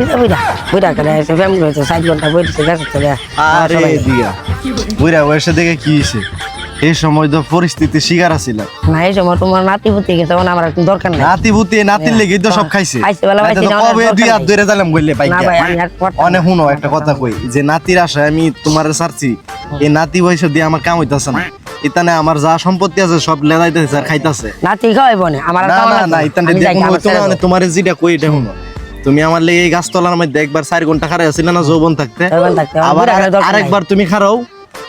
বুঝা বুঝা বুঝা করে এসে ফ্যামিলি হয়েছে ষাট ঘণ্টা বইতেছে গাছের থেকে আরে দিয়া। বুড়া বয়সে দেখে কি হয়েছে? এই সময় তো পরিস্থিতি শিকার আছিল। না এই সময় তোমার নাতি পুতি গেছে মানে আমার দরকার নাই। নাতি ভূতি নাতির লেগে তো সব খাইছে। খাইছে, বেলা নাইতো পাইছে, তো না, কবে দুই হাত ধরে দিলাম বললে ভাই আমি আর পড়তাম না। অনেক শুনো একটা কথা কই যে নাতির আশায় আমি তোমার এই নাতি বয়স দিয়ে আমার কাম হইতাছে না। ইতানে আমার যা সম্পত্তি আছে সব লেদাইতেছে আর খাইতাছে। নাতি খাওয়াইব না আমার না না। ইতানে তোমার যেটা কই এটা শুনো। তুমি আমার লেগে এই গাছতলার মধ্যে একবার চার ঘণ্টা খারাপ আছিলে না যৌবন থাকতে। আবার হলে। আরেকবার তুমি খারাও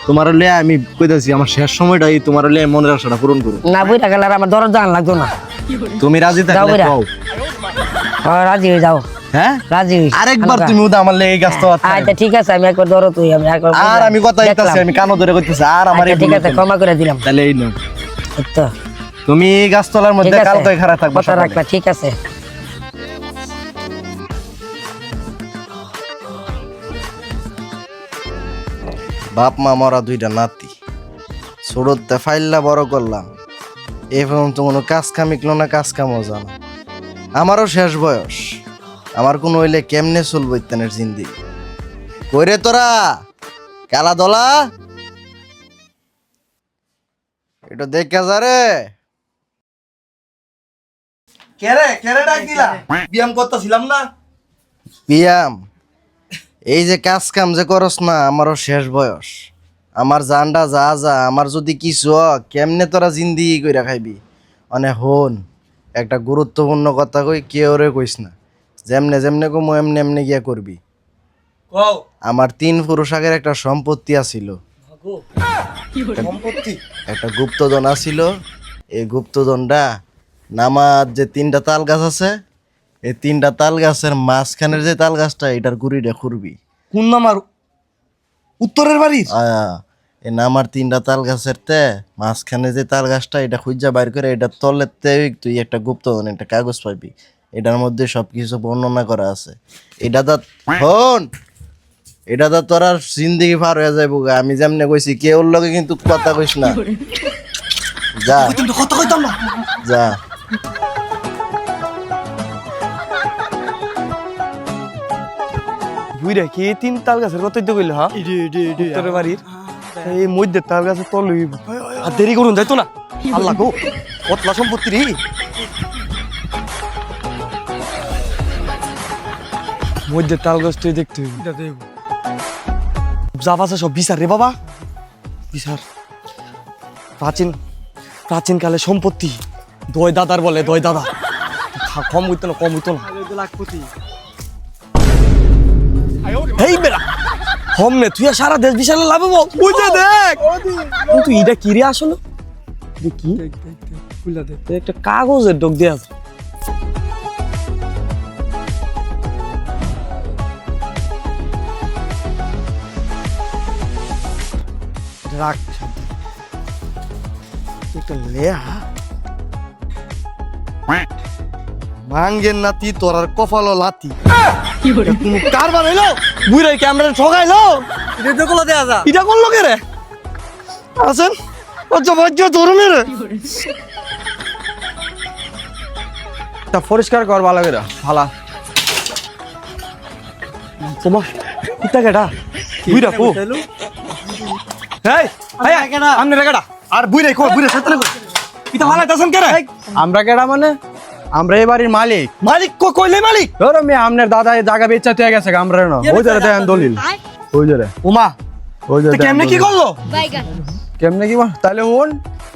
তোমার লে আমি কইতাছি আমার শেষ সময়টা এই তোমার লে মনের আশাটা পূরণ করো না গেলে আর আমার দরদ জান লাগতো না। তুমি রাজি যাও থাকলে বুড়া। কও রাজি হয়ে যাও। হ্যাঁ? রাজি হইস। আরেকবার তুমি উদা আমার লেগে গাছতলা আচ্ছা ঠিক আছে আমি একবার হই আমি একবার আর আমি কথা। আমি কানো ধরে কইতেছি আর আমার আচ্ছা, ঠিক আছে ক্ষমা করে দিলাম। তাহলে এই নাও। তো তুমি গাছতলার মধ্যে কালকে খারাপ থাকবে রাখবা ঠিক আছে। বাপ মা মরা দুইটা নাতি। ছোটতে ফাইল্লা বড় করলাম। এই পর্যন্ত কোনো কাজ কামিকলো না কাজ কামও জানা। আমারও শেষ বয়স। আমার কোনো হইলে কেমনে চলবো ইত্যানের জিন্দি। কইরে তোরা কালা দলা? এটা দেখা যা রে। কেরে কেরে ডাক দিলা? ব্যায়াম করতেছিলাম না? পিয়াম এই যে কাজ কাম যে করস না আমারও শেষ বয়স। আমার জানডা যা যা আমার যদি কিছু কেমনে তোরা জিন্দিগি কইরা খাইবি? মানে হন একটা গুরুত্বপূর্ণ কথা কই কেউ রে কইস না। যেমনে যেমনে কমু এমনি এমনি গিয়া করবি। আমার তিন পুরুষ আগের একটা সম্পত্তি আছিল। একটা গুপ্তধন আছিল। এই গুপ্তধনটা নামাজ যে তিনটা তাল গাছ আছে এই তিনটা তাল গাছের মাঝখানের যে তাল গাছটা এটার গুড়িটা খুরবি। কোন নামার উত্তরের বাড়ির? এই নামার তিনটা তাল গাছের তে মাঝখানে যে তাল গাছটা এটা খুঁজা বাইর করে এটা তলের তে তুই একটা গুপ্তধন একটা কাগজ পাবি। এটার মধ্যে সবকিছু বর্ণনা করা আছে। এটা দা ফোন এটা দা তোর আর জিন্দিগি পার হয়ে যাইব। আমি যেমনে কইছি কেউ লগে কিন্তু কথা কইস না। যা। কথা কইতাম না। যা। বুইরা কি তিন তাল গাছের কতই তো কইলো হ্যাঁ? উত্তরের বাড়ির। এই মধ্যে তাল গাছের তল আর দেরি করুন যাইতো না। আল্লাহ গো কতলা সম্পত্তি রে। মধ্যে তাল গাছটাই দেখতে যা আছে সব বিচার রে বাবা। বিচার। প্রাচীন প্রাচীন কালে সম্পত্তি। দয় দাদার বলে দয় দাদা। কম হইতো না কম হইতো না। এই বেড়া হমনে তুই সারা দেশ বিশাল লাভ হব? বুঝে দেখ। কিন্তু এটা কি রে আসলে? কি? একটা কাগজের ডোক দেয়া আছে। রাখ একটা লেয়া মাঙ্গের নাতি তোর আর কপাল লাতি। এটা কোনো হইল বুড়াই ক্যামেরা ঠগাইলো এটা করল দেয়া যা। এটা করল কে রে? আছেন? তা পরিষ্কার কর ভালো করে ভালা। তোমার ইতা কেডা? বুইরা কো? এই এই আমনে আর বুইরা কো বুইরা কো। ইতা ভালো দাসন কে রে? আমরা কেডা মানে? আমরা এই বাড়ির মালিক। মালিক কো কইলে মালিক? ধরো মেয়ে আমনের দাদা এই জায়গা বেচা তুই গেছে আমরা না। ওই ধরে দেন দলিল। ওই ধরে উমা ওই ধরে কেমনে কি করল? কেমনে কি বল? তাহলে হন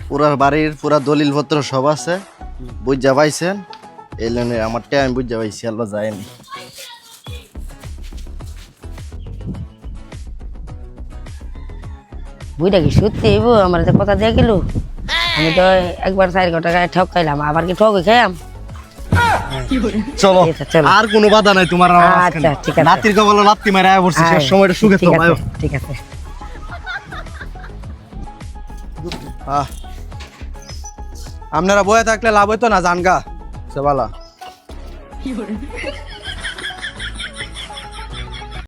পুরা বাড়ির পুরা দলিল পত্র সব আছে। বুঝা পাইছেন? এই লেনে আমার টাইম বুঝা পাইছি আল্লাহ যায়নি বুইটা কি সত্যি? হইব আমার কথা দিয়ে গেল। আমি তো একবার চার গায়ে ঠক খাইলাম আবার কি ঠক খাইলাম চলো। আর কোনো বাধা নাই তোমার। আচ্ছা, ঠিক আছে। নাতির কবলে নাতি মারা পড়ছি শেষ সময়টা সুখে তো ঠিক আছে আহ। আপনারা বয়ে থাকলে লাভ হইতো না জানগা সে বালা